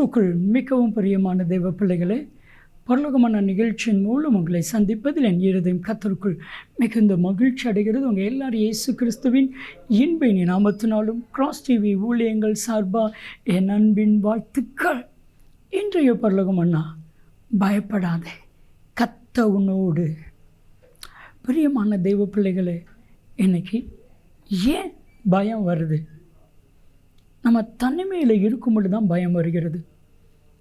கிறிஸ்துக்குள் மிகவும் பிரியமான தெய்வ பிள்ளைகளே பரலோகமான நிகழ்ச்சியின் மூலம் உங்களை சந்திப்பதில் என் இருதயம் கத்தருக்குள் மிகுந்த மகிழ்ச்சி அடைகிறது. உங்கள் எல்லாரும் இயேசு கிறிஸ்துவின் இன்பின் நாமத்தினாலும் கிராஸ் டிவி ஊழியங்கள் சார்பாக என் அன்பின் வாழ்த்துக்கள். இன்றைய பரலோகம் அண்ணா பயப்படாதே கத்த உன்னோடு பிரியமான தெய்வ பிள்ளைகளே இன்னைக்கு ஏன் பயம் வருது? நம்ம தனிமையில் இருக்கும் பொழுது தான் பயம் வருகிறது.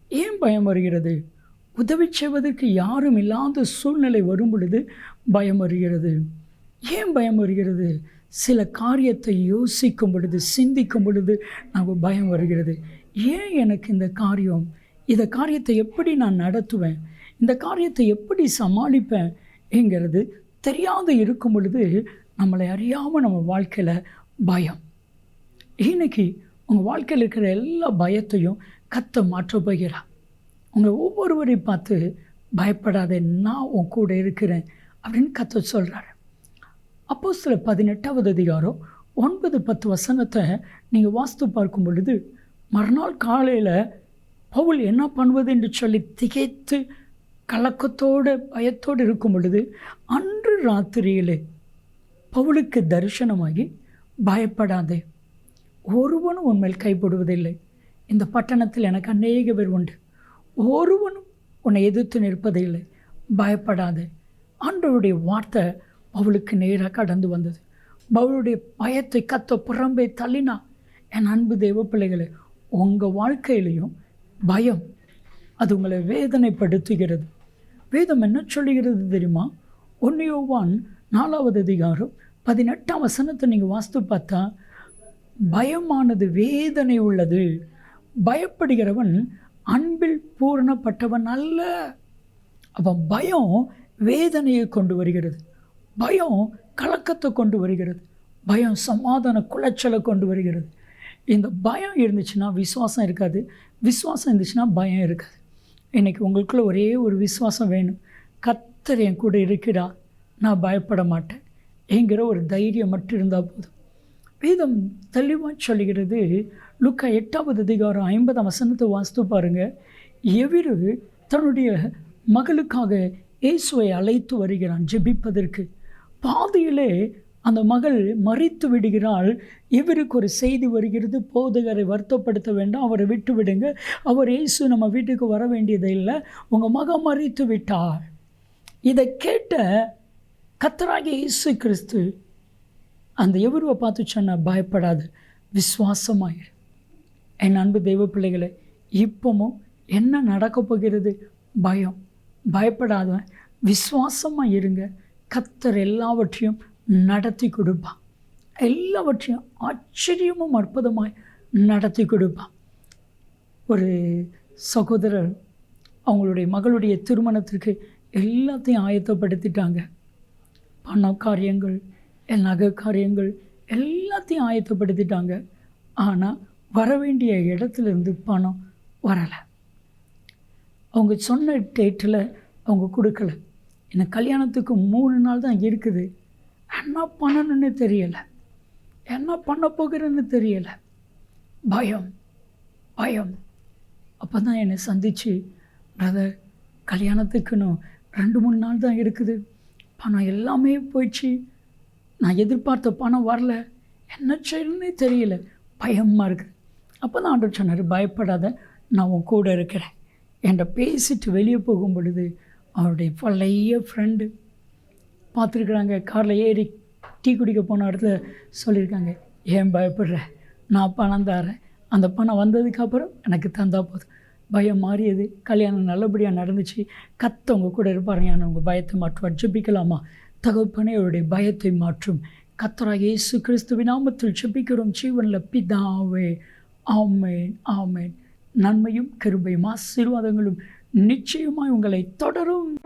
ஏன் பயம் வருகிறது? உதவி செய்வதற்கு யாரும் இல்லாத சூழ்நிலை வரும் பொழுது பயம் வருகிறது. ஏன் பயம் வருகிறது? சில காரியத்தை யோசிக்கும் பொழுது சிந்திக்கும் பொழுது நமக்கு பயம் வருகிறது. ஏன் எனக்கு இந்த காரியம்? இந்த காரியத்தை எப்படி நான் நடத்துவேன்? இந்த காரியத்தை எப்படி சமாளிப்பேன்? என்கிறது தெரியாத இருக்கும் பொழுது நம்மளை அறியாமல் நம்ம வாழ்க்கையில் பயம். இன்றைக்கி உங்கள் வாழ்க்கையில் இருக்கிற எல்லா பயத்தையும் கத்த மாற்ற போகிறார். உங்களை ஒவ்வொருவரையும் பார்த்து பயப்படாத நான் உன் கூட இருக்கிறேன் அப்படின்னு கத்த சொல்கிறாரு அப்போ சில பதினெட்டாவது அதிகாரம் ஒன்பது பத்து வசனத்தை நீங்கள் வாஸ்து பார்க்கும் பொழுது மறுநாள் காலையில் பவுல் என்ன பண்ணுவது என்று சொல்லி திகைத்து கலக்கத்தோடு பயத்தோடு இருக்கும் பொழுது அன்று ராத்திரியிலே பவுலுக்கு தரிசனமாகி பயப்படாதே ஒருவனும் உன்மேல் கைப்படுவதில்லை இந்த பட்டணத்தில் எனக்கு அநேக பேர் உண்டு. ஒருவனும் உன்னை எதிர்த்து நிற்பதே இல்லை பயப்படாத. ஆண்டவருடைய வார்த்தை பவுலுக்கு நேராக கடந்து வந்தது. பவுளுடைய பயத்தை கத்த புறம்பே தள்ளினா என் அன்பு தெய்வ பிள்ளைகளே உங்கள் வாழ்க்கையிலையும் பயம் அது உங்களை வேதனைப்படுத்துகிறது. வேதம் என்ன சொல்லுகிறது தெரியுமா? ஒன்னியோவான் நாலாவது அதிகாரம் பதினெட்டாம் வசனத்தை நீங்கள் வாஸ்து பார்த்தா பயமானது வேதனை உள்ளது. பயப்படுகிறவன் அன்பில் பூரணப்பட்டவன் அல்ல. அவன் பயம் வேதனையை கொண்டு வருகிறது. பயம் கலக்கத்தை கொண்டு வருகிறது. பயம் சமாதான குலைச்சலை கொண்டு வருகிறது. இந்த பயம் இருந்துச்சுன்னா விசுவாசம் இருக்காது. விசுவாசம் இருந்துச்சுன்னா பயம் இருக்காது. இன்றைக்கி உங்களுக்குள்ளே ஒரே ஒரு விசுவாசம் வேணும். கத்தர் என் கூட இருக்கிறா நான் பயப்பட மாட்டேன். என்கிற ஒரு தைரியம் மட்டும் இருந்தால் போதும். வேதம் தெளிவாக சொல்லுகிறது. லுக்கா எட்டாவது அதிகாரம் ஐம்பதாம் வசனத்தை வாஸ்து பாருங்கள் எவிரு தன்னுடைய மகளுக்காக இயேசுவை அழைத்து வருகிறான் ஜெபிப்பதற்கு. பாதியிலே அந்த மகள் மறித்து விடுகிறாள். இவருக்கு ஒரு செய்தி வருகிறது? போதகரை வருத்தப்படுத்த வேண்டாம் அவரை விட்டு விடுங்க. அவர் இயேசு நம்ம வீட்டுக்கு வர வேண்டியது இல்லை உங்கள் மகன் மறித்து விட்டாள். இதை கேட்ட கத்தராகிய இயேசு கிறிஸ்து அந்த எவருவை பார்த்து சொன்னால் பயப்படாது விஸ்வாசமாயிரு என் அன்பு தெய்வ பிள்ளைகளை இப்போமும் என்ன நடக்க போகிறது? பயம். பயப்படாதவன் விசுவாசமாக இருங்க. கத்தர் எல்லாவற்றையும் நடத்தி கொடுப்பான் எல்லாவற்றையும் ஆச்சரியமும் அற்புதமாய் நடத்தி கொடுப்பான் ஒரு சகோதரர் அவங்களுடைய மகளுடைய திருமணத்திற்கு எல்லாத்தையும் ஆயத்தப்படுத்திட்டாங்க. பணம் காரியங்கள் நகை காரியங்கள் எல்லாத்தையும் ஆயத்தப்படுத்திட்டாங்க. ஆனால் வர வேண்டிய இடத்துலேருந்து பணம் வரலை. அவங்க சொன்ன டேட்டில் அவங்க கொடுக்கல. எனக்கு கல்யாணத்துக்கு மூணு நாள் தான் இருக்குது. என்ன பண்ணணும்னு தெரியலை. என்ன பண்ண போகிறேன்னு தெரியலை. பயம் பயம். அப்போ தான் என்னை சந்தித்து பிரதர் கல்யாணத்துக்குன்னு ரெண்டு மூணு நாள் தான் இருக்குது. பணம் எல்லாமே போயிடுச்சு. நான் எதிர்பார்த்த பணம் வரல. என்ன செய்யணும்னே தெரியல. பயமாக இருக்குது அப்போ தான் ஆண்டவர் சொன்னார் பயப்படாத நான் உன் கூட இருக்கிறேன். என்கிட்ட பேசிட்டு வெளியே போகும் பொழுது அவருடைய பழைய ஃப்ரெண்டு பார்த்துருக்குறாங்க. காரில் ஏறி டீ குடிக்க போன இடத்துல சொல்லியிருக்காங்க ஏன் பயப்படுற? நான் பணம் தரேன். அந்த பணம் வந்ததுக்கப்புறம் எனக்கு தந்தால் போதும். பயம் மாறியது. கல்யாணம் நல்லபடியாக நடந்துச்சு. கத்தவங்க கூட இருப்பாருங்க நான் உங்கள் பயத்தை மாற்றுவார் ஜெபிக்கலாமா தகப்பனே அவருடைய பயத்தை மாற்றும். கத்தராக இயேசு கிறிஸ்துவ நாமத்தில் செபிக்கிறோம் ஜீவனில் பிதாவே ஆமேன் ஆமேன். நன்மையும் கிருபையும் ஆசீர்வாதங்களும் நிச்சயமாய் உங்களை தொடரும்.